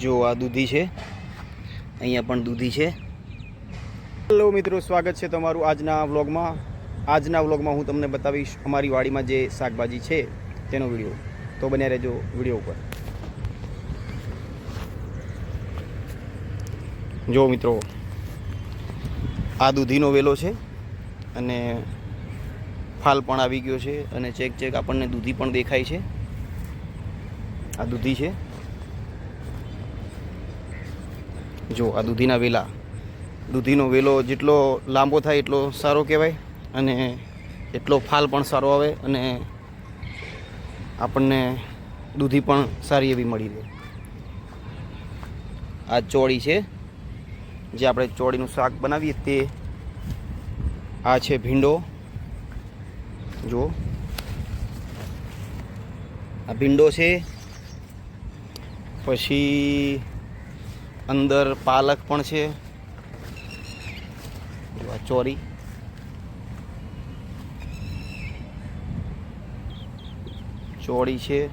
જો આ દૂધી છે. અહીંયા પણ દૂધી છે. હેલો મિત્રો, સ્વાગત છે તમારું આજના વ્લોગમાં. આજના વ્લોગમાં હું તમને બતાવીશ અમારી વાડીમાં જે શાકભાજી છે તેનો વીડિયો. તો બન્યા રહેજો વીડિયો ઉપર. જો મિત્રો, આ દૂધીનો વેલો છે અને ફાલ પણ આવી ગયો છે અને ચેક ચેક આપણને દૂધી પણ દેખાય છે. આ દૂધી છે. જો, આ દૂધીના વેલા. દૂધીનો વેલો જેટલો લાંબો થાય એટલો સારો કહેવાય અને એટલો ફાલ પણ સારો આવે અને આપણને દૂધી પણ સારી એવી મળી રહે. આ ચોળી છે. જે આપણે ચોળીનું શાક બનાવીએ તે આ છે ભીંડો. જો. આ ભીંડો છે. પછી અંદર પાલક પણ છે. ચોરી. ચોળી છે.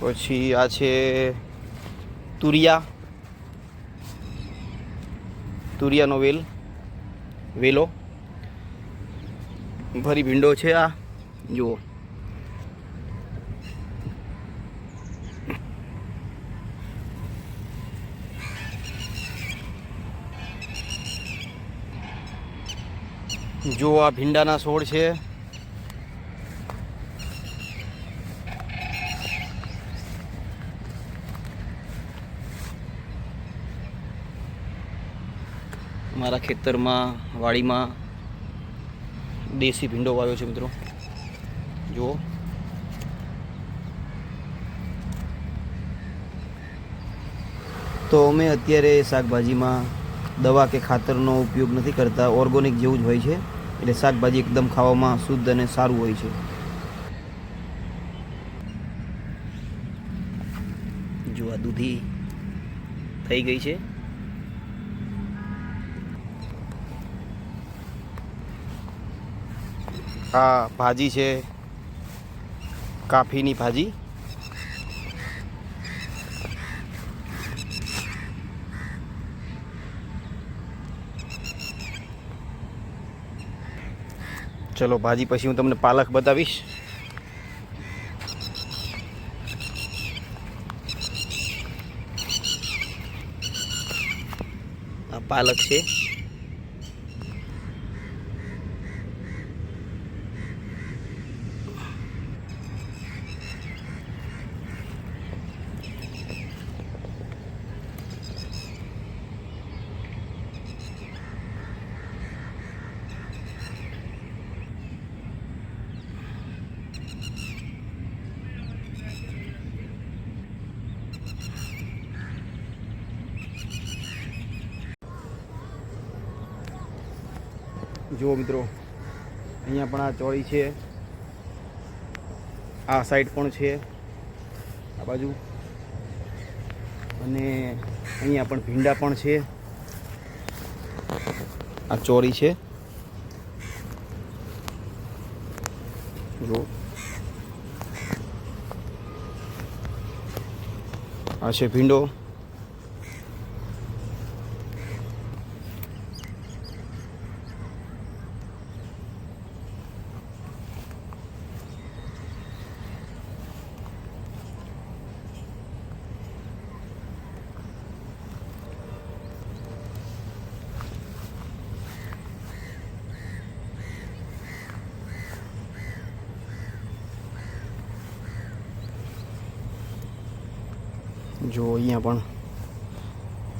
પછી આ છે તુરિયા. તુરિયાનો વેલ, વેલો. ભરી ભીંડો છે આ. જુઓ. જો આ ભીંડાના છોડ છે. મારા ખેતરમાં, વાડીમાં દેશી ભીંડો વાવ્યો છે મિત્રો. જુઓ. તો અમે અત્યારે શાકભાજીમાં દવા કે ખાતરનો ઉપયોગ નથી કરતા. ઓર્ગોનિક જેવું જ હોય છે. એટલે શાકભાજી એકદમ ખાવામાં શુદ્ધ અને સારું હોય છે. જો આ દૂધી થઈ ગઈ છે. આ ભાજી છે, કાફીની ભાજી. ચલો ભાજી પછી હું તમને પાલક બતાવીશ. આ પાલક છે. જુઓ મિત્રો, અહીંયા પણ આ ચોળી છે. આ સાઈડ પણ છે, આ બાજુ. અને અહીંયા પણ ભીંડા પણ છે. આ ચોળી છે. આ છે ભીંડો. જો અહીંયા પણ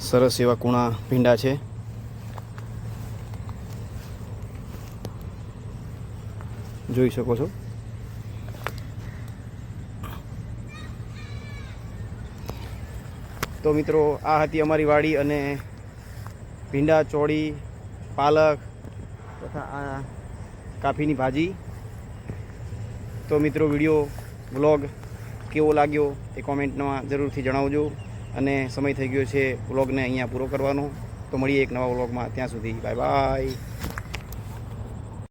સરસ એવા કૂણા ભીંડા છે. જોઈ શકો છો. તો મિત્રો, આ હતી અમારી વાડી અને ભીંડા, ચોળી, પાલક તથા આ કાફીની ભાજી. તો મિત્રો, વીડિયો, વ્લોગ કેવો લાગ્યો એ કોમેન્ટમાં જરૂરથી જણાવજો. અને સમય થઈ ગયો છે, વ્લોગને અહીંયા પૂરો કરવાનો. તો મળીએ એક નવા વ્લોગમાં. ત્યાં સુધી બાય બાય.